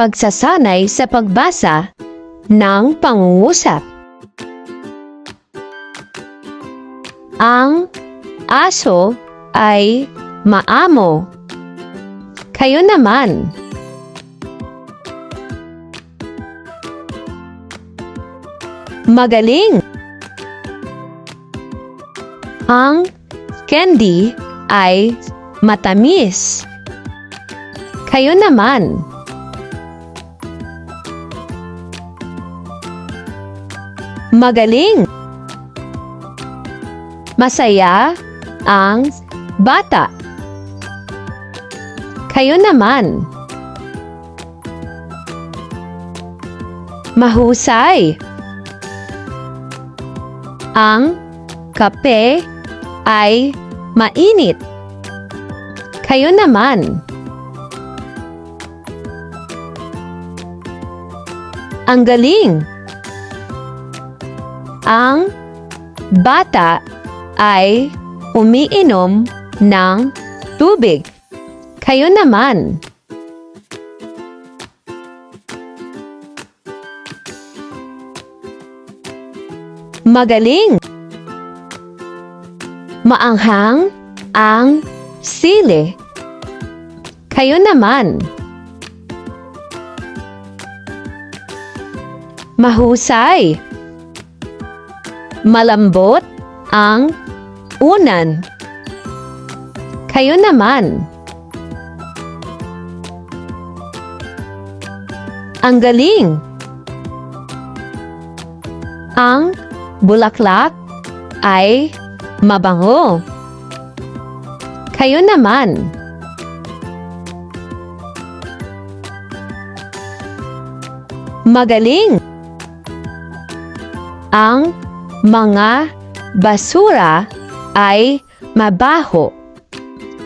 pagsasanay sa pagbasa ng pangungusap. Ang aso ay maamo. Kayo naman. Magaling. Ang candy ay matamis. Kayo naman. Magaling. Masaya ang bata. Kayo naman. Mahusay. Ang kape ay mainit. Kayo naman. Ang galing. Ang bata ay umiinom ng tubig. Kayo naman. Magaling. Maanghang ang sili. Kayo naman. Mahusay. Malambot ang unan. Kayo naman. Ang galing. Ang bulaklak ay mabango. Kayo naman. Magaling. Ang mga basura ay mabaho.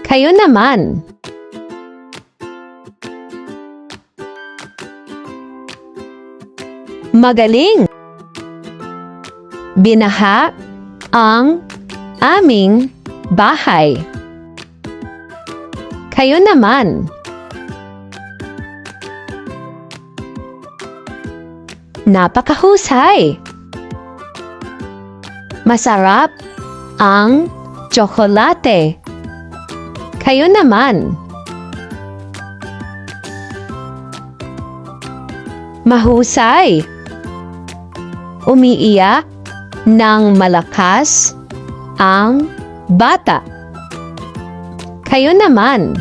Kayo naman. Magaling. Binaha ang aming bahay. Kayo naman. Napakahusay. Masarap ang tsokolate. Kayo naman. Mahusay. Umiiyak ng malakas ang bata. Kayo naman.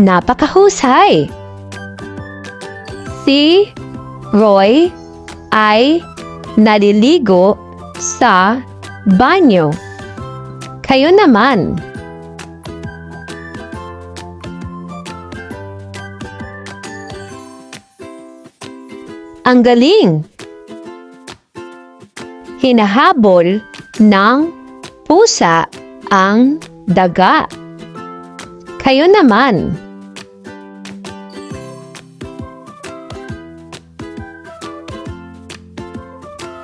Napakahusay. Si Roy ay naliligo sa banyo. Kayo naman. Ang galing! Hinahabol ng pusa ang daga. Kayo naman.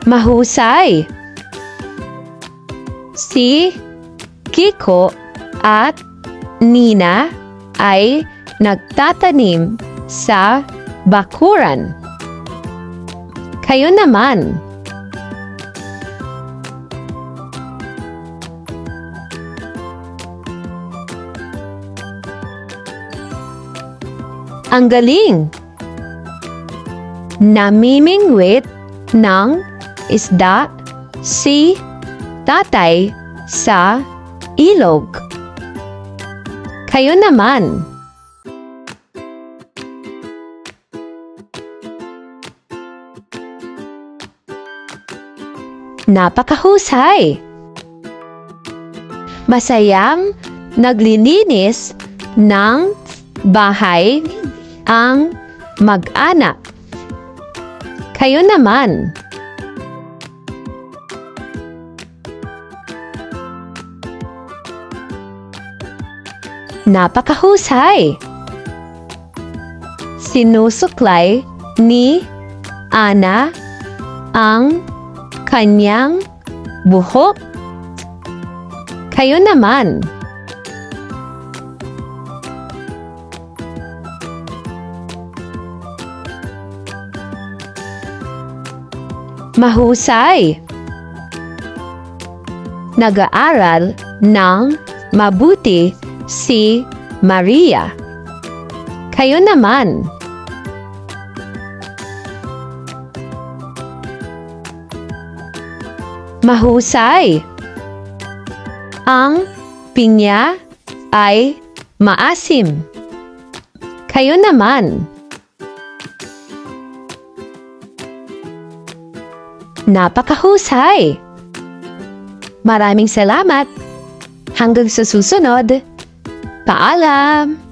Mahusay. Si Kiko at Nina ay nagtatanim sa bakuran. Kayo naman. Ang galing! Namimingwit ng isda si tatay sa ilog. Kayo naman. Napakahusay! Masayang naglilinis ng bahay ang mag-anak. Kayo naman. Napakahusay! Sinusuklay ni Ana ang kanyang buhok. Kayo naman. Mahusay. Nag-aaral ng mabuti si Maria. Kayo naman. Mahusay. Ang pinya ay maasim. Kayo naman. Napakahusay. Maraming salamat. Hanggang sa susunod. Paalam!